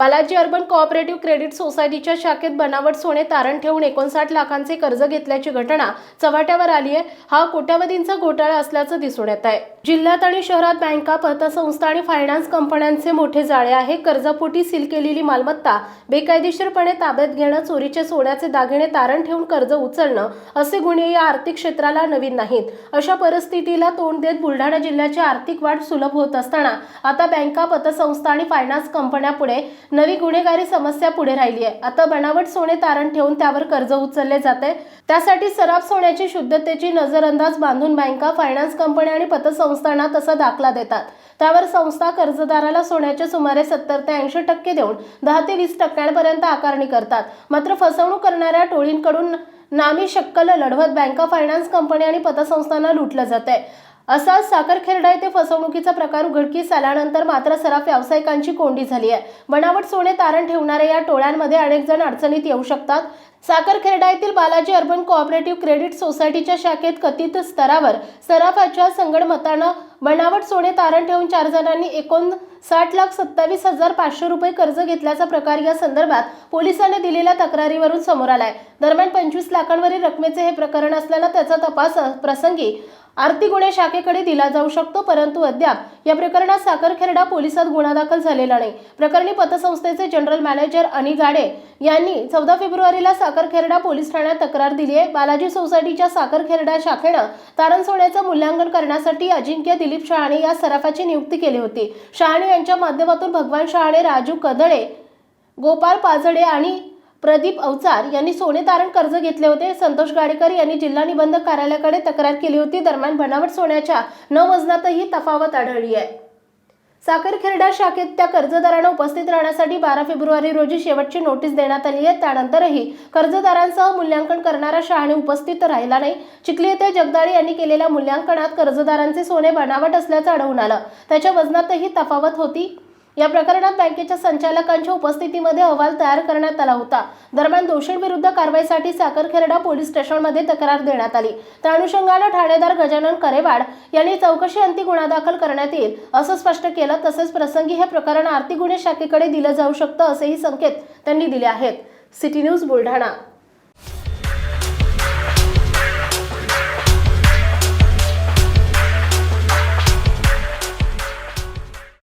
Balaji urban cooperative credit सोसायटीच्या शाखेत बनावट सोने तारण ठेवून एकोणसाठ लाखांचे कर्ज घेतल्याची घटना चव्हाट्यावर आली आहे. हा कोट्यावधींचा घोटाळा असल्याचं दिसून येत आहे. जिल्ह्यात आणि शहरात बँका पतसंस्था आणि फायनान्स कंपन्यांचे मोठे जाळे आहे. कर्जपोटी सील केलेली मालमत्ता बेकायदेशीरपणे ताब्यात घेणं चोरीचे सोन्याचे दागिने तारण ठेवून कर्ज उचलणं असे गुन्हे या आर्थिक क्षेत्राला नवीन नाहीत. अशा परिस्थितीला तोंड देत बुलढाणा जिल्ह्याची आर्थिक वाढ सुलभ होत असताना आता बँका पतसंस्था आणि फायनान्स कंपन्यापुढे नवी गुन्हेगारी समस्या पुढे राहिली आहे. आता बनावट सोने तारण ठेवून त्यावर कर्ज उचलले जाते त्यासाठी सराफ सोन्याची शुद्धतेची नजरअंदाज बांधून बँका फायनान्स कंपन्या आणि पतसंस्थांना तसा दाखला देतात. त्यावर संस्था कर्जदाराला सोन्याचे सुमारे सत्तर ते ऐंशी टक्के देऊन दहा ते वीस टक्क्यांपर्यंत आकारणी करतात. मात्र फसवणूक करणाऱ्या टोळींकडून नामी शक्कल लढवत बँका फायनान्स कंपनी आणि पतसंस्थांना लुटलं जात आहे. असा साखरखेरडा येथे फसवणुकीचा प्रकार उघडकीस आल्यानंतर मात्र सराफ व्यावसायिकांची कोंडी झाली आहे. बनावट सोने तारण ठेवणाऱ्या या टोळ्यांमध्ये अनेक जण अडचणीत येऊ शकतात. साखरखेरडा येथील बालाजी अर्बन कोऑपरेटिव्ह क्रेडिट सोसायटीच्या शाखेत कथित स्तरावर सराफाच्या संगणमतानं बनावट सोने तारण ठेवून चार जणांनी एकूण साठ लाख सत्तावीस हजार पाचशे रुपये कर्ज घेतल्याचा प्रकार या संदर्भात पोलिसांनी दिलेल्या तक्रारीवरून समोर आलाय. दरम्यान पंचवीस लाखांवरील रकमेचे हे प्रकरण असल्यानं त्याचा तपास प्रसंगी आर्थिक गुन्हे शाखेकडे दिला जाऊ शकतो परंतु अद्याप या प्रकरणात साखरखेरडा पोलिसात गुन्हा दाखल झालेला नाही. प्रकरणी पतसंस्थेचे जनरल मॅनेजर अनिल गाडे यांनी चौदा फेब्रुवारीला साखरखेरडा पोलीस ठाण्यात तक्रार दिली आहे. बालाजी सोसायटीच्या साखरखेरडा शाखेनं तारण सोन्याचं मूल्यांकन करण्यासाठी अजिंक्य दिलीप शहाणे या सराफाची नियुक्ती केली होती. शहाणे यांच्या माध्यमातून भगवान शहाणे राजू कदळे गोपाळ पाजडे आणि प्रदीप अवचार यांनी सोने तारण कर्ज घेतले होते. संतोष गाडेकर यांनी जिल्हा निबंधक कार्यालयाकडे तक्रार केली होती. दरम्यान बनावट सोन्याच्या न वजनातही तफावत आढळली आहे. साखरखेरडा शाखेत त्या कर्जदारांना उपस्थित राहण्यासाठी बारा फेब्रुवारी रोजी शेवटची नोटीस देण्यात आली आहे. त्यानंतरही कर्जदारांसह मूल्यांकन करणारा शहाणे उपस्थित राहिला नाही. चिखली येथे जगदाळे यांनी केलेल्या मूल्यांकनात कर्जदारांचे सोने बनावट असल्याचं आढळून आलं. त्याच्या वजनातही तफावत होती. या प्रकरणात बँकेच्या संचालकांच्या उपस्थितीमध्ये अहवाल तयार करण्यात आला होता. दरम्यान दोषींविरुद्ध कारवाईसाठी साखरखेरडा पोलीस स्टेशनमध्ये तक्रार देण्यात आली. त्या अनुषंगानं ठाणेदार गजानन करेवाड यांनी चौकशी अंती गुन्हा दाखल करण्यात येईल असं स्पष्ट केलं. तसेच प्रसंगी हे प्रकरण आर्थिक गुन्हे शाखेकडे दिलं जाऊ शकतं असेही संकेत त्यांनी दिले आहेत. City news Buldhana.